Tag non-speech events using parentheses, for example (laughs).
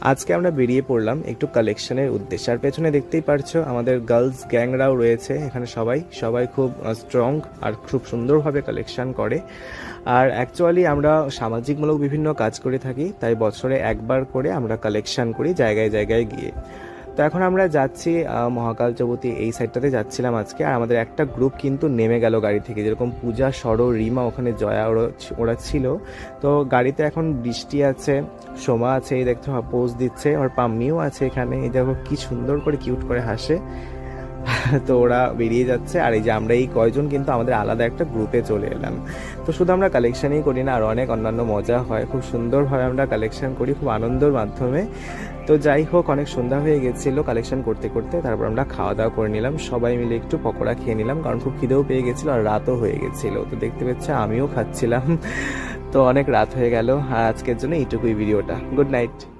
আজকে আমরা বেরিয়ে পড়লাম একটু কালেকশনের উদ্দেশ্য। আর পেছনে দেখতেই পারছ, আমাদের গার্লস গ্যাংরাও রয়েছে এখানে সবাই। সবাই খুব স্ট্রং আর খুব সুন্দরভাবে কালেকশন করে। আর অ্যাকচুয়ালি আমরা সামাজিকমূলক বিভিন্ন কাজ করে থাকি, তাই বছরে একবার করে আমরা কালেকশন করি জায়গায় জায়গায় গিয়ে। তো এখন আমরা যাচ্ছি মহাকাল চৌবতী এই সাইডটাতে যাচ্ছিলাম আজকে। আর আমাদের একটা গ্রুপ কিন্তু নেমে গেল গাড়ি থেকে, যেরকম পূজা, সর, রিমা ওখানে জয়া ওরা ছিল। তো গাড়িতে এখন বৃষ্টি আছে, সোমা আছে, এই দেখতে পোজ দিচ্ছে, আর পাম্মিও আছে এখানে। এই দেখো কি সুন্দর করে কিউট করে হাসে। (laughs) তো ওরা বেরিয়ে যাচ্ছে। আর এই যে আমরা এই কয়জন কিন্তু আমাদের আলাদা একটা গ্রুপে চলে এলাম। তো শুধু আমরা কালেকশনই করি না, আর অনেক অন্যান্য মজা হয়। খুব সুন্দরভাবে আমরা কালেকশন করি, খুব আনন্দের মাধ্যমে। তো যাই হোক, অনেক সন্ধ্যা হয়ে গেছিল কালেকশন করতে করতে। তারপর আমরা খাওয়া দাওয়া করে নিলাম। সবাই মিলে একটু পকোড়া খেয়ে নিলাম, কারণ খুব খিদেও পেয়ে গেছিল আর রাতও হয়ে গেছিল। তো দেখতে পাচ্ছে, আমিও খাচ্ছিলাম। (laughs) তো অনেক রাত হয়ে গেল। আর আজকের জন্য এইটুকুই ভিডিওটা। Good night